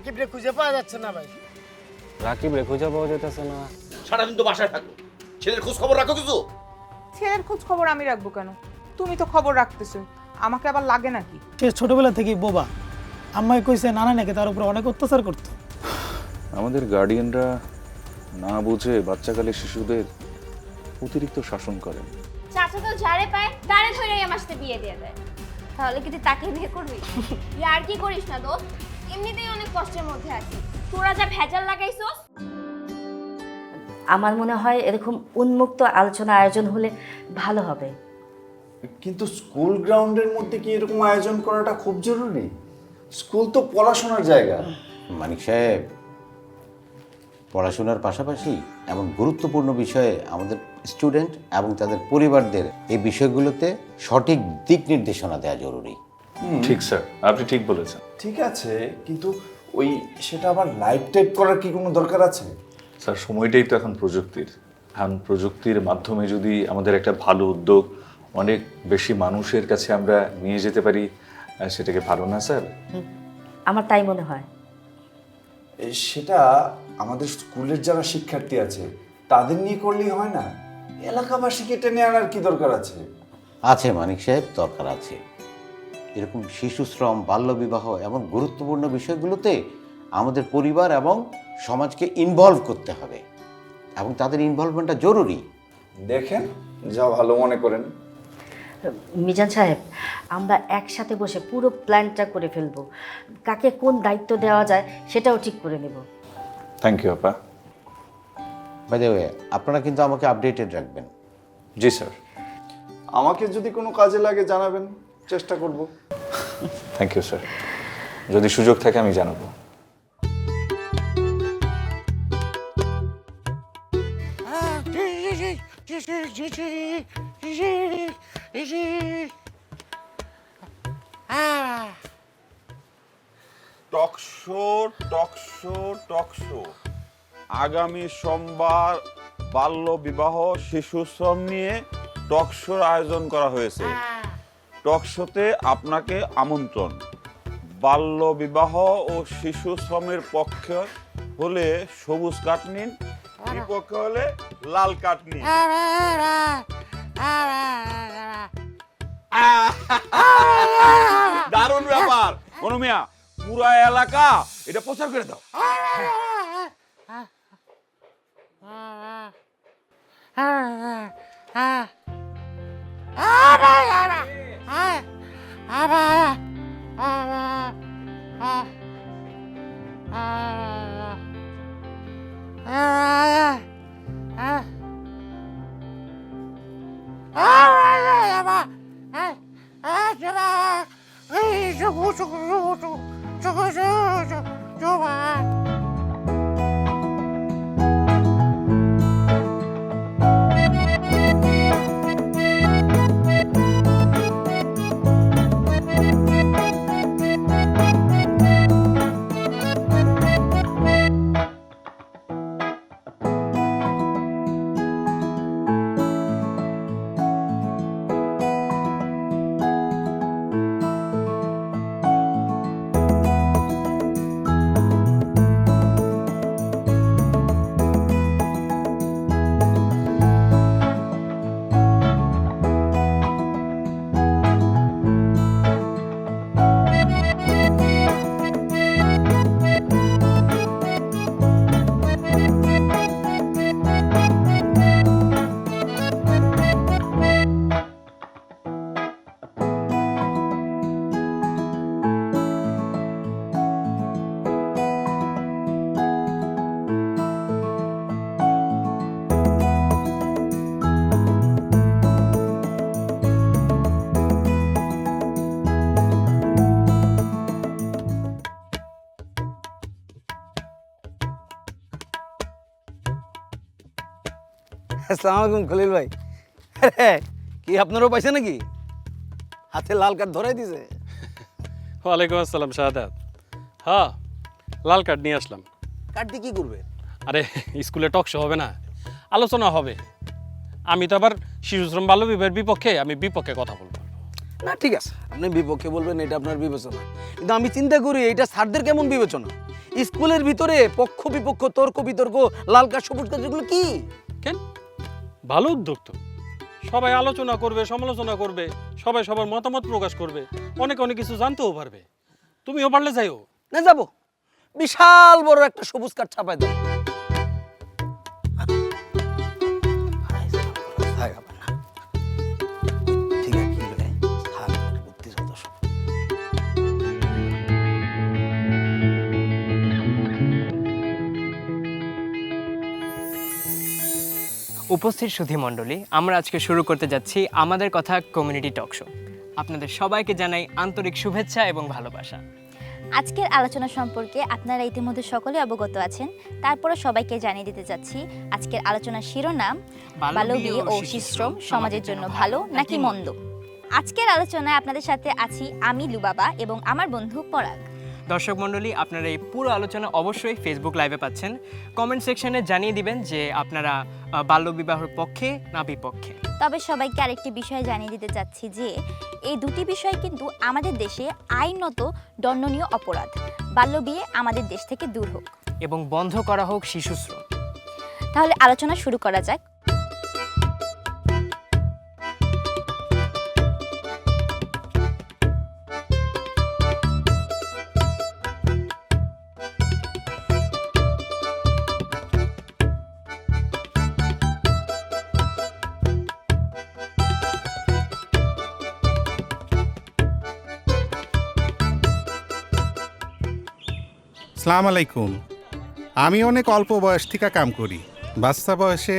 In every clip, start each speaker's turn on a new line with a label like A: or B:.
A: থেকে রাকিবরে খুঁজে পাওয়া যাচ্ছে না ভাই।
B: রাকিব রে খুঁজে পাওয়া যেতেছে না।
C: সারাদিন তো বাসায় থাকো ছেলের খোঁজ খবর রাখো কিছু?
D: ছেলের খোঁজ খবর আমি রাখব কেন? তুমি তো খবর রাখতেছো। আমাকে আবার লাগে নাকি?
E: সে ছোটবেলা থেকেই বোবা। আম্মাই কইছে নানা নাকি তার উপর অনেক অত্যাচার করতো।
F: আমাদের গার্ডিয়ানরা না বুঝে বাচ্চাকালে শিশুদের অতিরিক্ত শাসন করেন
G: চাচা তো যারে পায় তারে ধরে আমার সাথে বিয়ে দিয়ে দেয়। তাহলে কি তুই তাকে বিয়ে করবি? আর কি করিস না দোস্ত? এমনিতেই অনেক কষ্টের মধ্যে আছি। তোরা যা ভেজাল লাগাইছস।
H: আমার মনে হয় এরকম উন্মুক্ত আলোচনা আয়োজন হলে ভালো হবে।
I: কিন্তু স্কুল গ্রাউন্ডের মধ্যে কি এরকম আয়োজন করাটা খুব জরুরি? স্কুল তো পড়াশোনার জায়গা।
J: মানিক সাহেব পড়াশোনার পাশাপাশি এমন গুরুত্বপূর্ণ বিষয়ে আমাদের স্টুডেন্ট এবং তাদের পরিবারদের এই বিষয়গুলোতে সঠিক দিক নির্দেশনা দেওয়া জরুরি।
F: ঠিক স্যার আপনি ঠিক বলেছেন।
I: ঠিক আছে কিন্তু ওই সেটা আবার লাইভ টাইপ করার কি কোনো দরকার আছে?
F: স্যার সময়টাই তো এখন প্রযুক্তির। এখন প্রযুক্তির মাধ্যমে যদি আমাদের একটা ভালো উদ্যোগ অনেক বেশি মানুষের কাছে আমরা নিয়ে যেতে পারি সেটাকে ভালো না স্যার
H: আমার তাই মনে হয়।
I: সেটা আমাদের স্কুলের যারা শিক্ষার্থী আছে তাদের নিয়ে করলেই হয় না? এলাকাবাসীকে টেনে আনার কি দরকার আছে?
J: আছে মানিক সাহেব দরকার আছে। এরকম শিশু শ্রম বাল্যবিবাহ এমন গুরুত্বপূর্ণ বিষয়গুলোতে আমাদের পরিবার এবং সমাজকে ইনভলভ করতে হবে এবং তাদের ইনভলভমেন্টটা জরুরি।
I: দেখেন যা ভালো মনে করেন।
H: মিজান সাহেব আমরা একসাথে বসে পুরো প্ল্যানটা করে ফেলব। কাকে কোন দায়িত্ব দেওয়া যায় সেটাও ঠিক করে নেব।
F: থ্যাংক ইউ আপা।
J: বাই দ্য ওয়ে আপনারা কিন্তু আমাকে আপডেটেড রাখবেন।
F: জি স্যার
I: আমাকে যদি কোনো কাজে লাগে জানাবেন। চেষ্টা করব।
F: থ্যাংক ইউ স্যার যদি সুযোগ থাকে আমি জানাব।
K: টকশো টকশো টকশো আগামী সোমবার বাল্য বিবাহ শিশু শ্রম নিয়ে টকশোর আয়োজন করা হয়েছে। টকশোতে আপনাকে আমন্ত্রণ। বাল্য বিবাহ ও শিশু শ্রমের পক্ষে হলে সবুজ কাঠ নিন বিপক্ষে হলে লাল কাঠ নিন। দারুণ ব্যাপার। কোনো মিয়া পুরা এলাকা এটা প্রচার করে দাও।
A: ああばあばああああ আসসালামু আলাইকুম খলিল ভাই। কি আপনারও পাইছে নাকি? হাতে লাল কার্ড ধরাই দিছে।
B: ওয়ালাইকুম আসসালাম শাহাদাত। হ্যাঁ লাল কার্ড নিয়ে আসলাম।
A: কার্ড দিয়ে কি করবে?
B: আরে স্কুলে টকশো হবে না আলোচনা হবে। আমি তো আবার শিশুশ্রম বাল্য বিবাহের বিপক্ষে আমি বিপক্ষে কথা বলব।
A: না ঠিক আছে। আপনি বিপক্ষে বলবেন এটা আপনার বিবেচনা। কিন্তু আমি চিন্তা করি এটা স্যারদের কেমন বিবেচনা? স্কুলের ভিতরে পক্ষ বিপক্ষ তর্ক বিতর্ক লাল কাজ সবুজ কাজ এগুলো কি?
B: কেন? ভালো উদ্যোগ তো সবাই আলোচনা করবে, সমালোচনা করবে, সবাই সবার মতামত প্রকাশ করবে, অনেক অনেক কিছু জানতেও পারবে। তুমিও পারলে যাইও।
A: না, যাব। বিশাল বড় একটা সবুজ কাঠ ছাপায় দেবো।
L: উপস্থিত সুধী মণ্ডলী আমরা আজকে শুরু করতে যাচ্ছি আমাদের কথা কমিউনিটি টক শো আপনাদের সবাইকে জানাই আন্তরিক শুভেচ্ছা এবং ভালোবাসা।
G: আজকের আলোচনা সম্পর্কে আপনারা ইতিমধ্যে সকলে অবগত আছেন তারপরে সবাইকে জানিয়ে দিতে চাচ্ছি আজকের আলোচনার শিরোনাম বাল্যবিয়ে ও শিশ্রম সমাজের জন্য ভালো নাকি মন্দ? আজকের আলোচনায় আপনাদের সাথে আছি আমি লুবাবা এবং আমার বন্ধু পরাগ।
L: দর্শক মণ্ডলী আপনারা এই পুরো আলোচনা অবশ্যই ফেসবুক লাইভে পাচ্ছেন। কমেন্ট সেকশনে জানিয়ে দিবেন যে আপনারা বাল্যবিবাহের পক্ষে না বিপক্ষে?
G: তবে সবাইকে আরেকটি বিষয় জানিয়ে দিতে চাচ্ছি যে এই দুটি বিষয় কিন্তু আমাদের দেশে আইনত দণ্ডনীয় অপরাধ। বাল্যবিয়ে আমাদের দেশ থেকে দূর হোক।
L: এবং বন্ধ করা হোক শিশুশ্রম।
G: তাহলে আলোচনা শুরু করা যাক।
M: সালাম আলাইকুম। আমি অনেক অল্প বয়স থেকে কাম করি। বাচ্চা বয়সে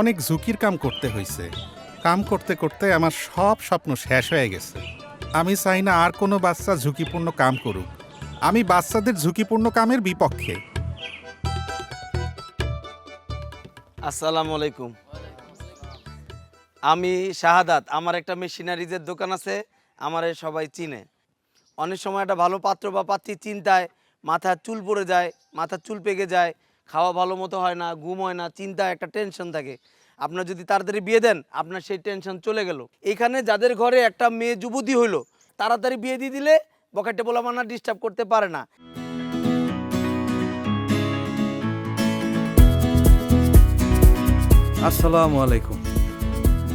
M: অনেক ঝুঁকির কাম করতে হয়েছে কাম করতে করতে আমার সব স্বপ্ন শেষ হয়ে গেছে। আমি চাই না আর কোনো বাচ্চা ঝুঁকিপূর্ণ কাম করুক। আমি বাচ্চাদের ঝুঁকিপূর্ণ কামের বিপক্ষে।
A: আসসালামু আলাইকুম। আমি শাহাদাত, আমার একটা মেশিনারিজের দোকান আছে, আমারে সবাই চিনে। অনেক সময় একটা ভালো পাত্র বা পাত্রী চিন্তায় মাথার চুল পড়ে যায়, মাথার চুল পেকে যায়, খাওয়া ভালো মতো হয় না, ঘুম হয় না, চিন্তা, একটা টেনশন থাকে। আপনার যদি তাড়াতাড়ি বিয়ে দেন, আপনার সেই টেনশন চলে গেল। এখানে যাদের ঘরে একটা মেয়ে যুবতী হইল, তাড়াতাড়ি বিয়ে দিয়ে দিলে বকেটে বলা মানা ডিস্টার্ব করতে পারে না।
N: আসসালামু আলাইকুম।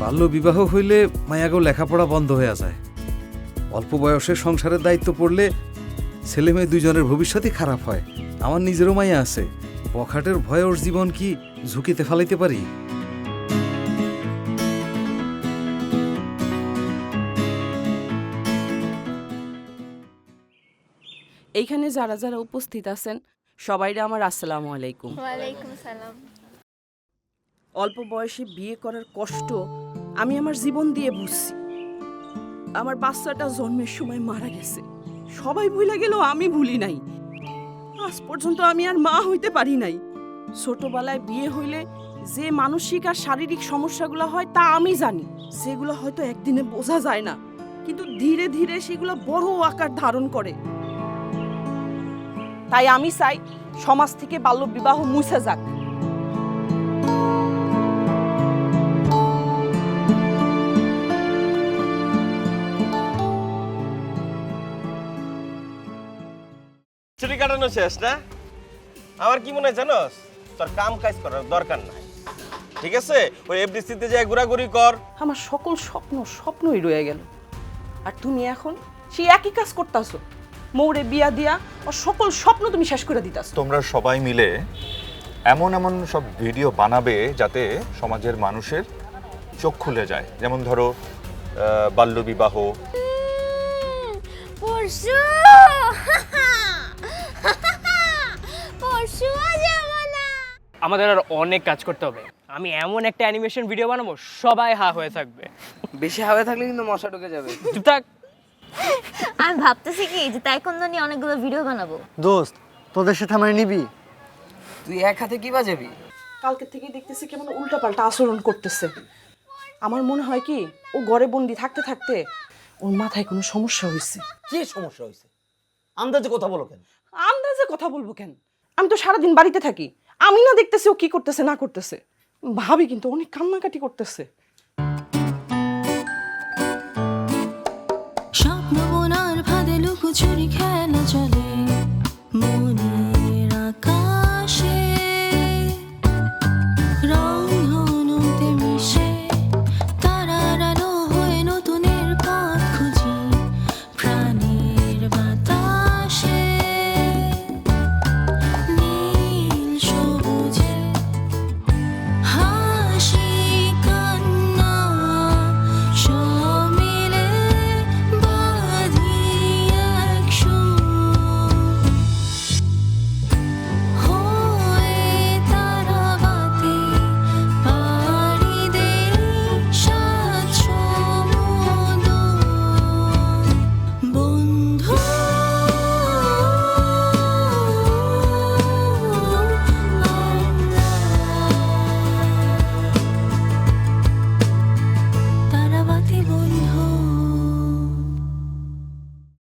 N: বাল্য বিবাহ হইলে মায়াগো লেখাপড়া বন্ধ হয়ে যায়। অল্প বয়সে সংসারের দায়িত্ব পড়লে ছেলে মেয়ে দুজনের ভবিষ্যতই খারাপ হয়। আমার নিজেরও মায়া আছে। বখাটের ভয়ে ওর জীবন কি ঝুঁকিতে ফেলাইতে পারি?
O: এইখানে যারা যারা উপস্থিত আছেন সবাইরে আমার আসসালামু আলাইকুম। অল্প বয়সে বিয়ে করার কষ্ট আমি আমার জীবন দিয়ে বুঝছি। আমার বাচ্চাটা জন্মের সময় মারা গেছে। সবাই ভুলে গেলেও আমি ভুলি নাই। আজ পর্যন্ত আমি আর মা হইতে পারি নাই। ছোটবেলায় বিয়ে হইলে যে মানসিক আর শারীরিক সমস্যাগুলো হয় তা আমি জানি। সেগুলো হয়তো একদিনে বোঝা যায় না, কিন্তু ধীরে ধীরে সেগুলো বড় আকার ধারণ করে। তাই আমি চাই সমাজ থেকে বাল্য বিবাহ মুছে যাক।
C: ছুটি কাটানো শেষ না? আমার কি মনে হয় জানোস? তোর কাম কাজ করার দরকার নাই। ঠিক আছে? ওই এফডিসিতে যায় ঘোরাঘুরি কর।
O: আমার সকল স্বপ্ন স্বপ্নই রয়ে গেল। আর তুমি এখন সেই একই কাজ করতেছো। মৌরে বিয়া দিয়া ও সকল স্বপ্ন তুমি শেষ করে দিতাছ।
F: তোমরা সবাই মিলে এমন এমন সব ভিডিও বানাবে যাতে সমাজের মানুষের চোখ খুলে যায়। যেমন ধরো বাল্যবিবাহ
G: পরশু। পরশু যাব না
L: আমাদের আর অনেক কাজ করতে হবে। আমি এমন একটা অ্যানিমেশন ভিডিও বানাবো সবাই হা হয়ে থাকবে।
E: বেশি হাওয়া থাকলে কিন্তু মশা ঢুকে যাবে।
L: চুপ থাক।
G: আমি ভাবতেছি কি যে তাইকোন্দ নিয়ে অনেকগুলো ভিডিও বানাবো।
E: দোস্ত তোদের সাথে আমার নিবি? তুই এক হাতে কি বাজাবি?
O: কালকে থেকে দেখতেছি কেমন উল্টাপাল্টা আচরণ করতেছে। আমার মনে হয় কি ও ঘরে বন্দি থাকতে থাকতে ওর মাথায় কোনো সমস্যা হয়েছে
A: কি সমস্যা হয়েছে আন্দাজে কথা বলো কেন?
O: আন্দাজে কথা বলব কেন? আমি তো সারাদিন বাড়িতে থাকি। আমি না দেখতেছি ও কি করতেছে, না করতেছে। ভাবি কিন্তু অনেক কান্নাকাটি করতেছে।
P: স্বপ্ন বোনার ভাদে লুকোচুরি খেলা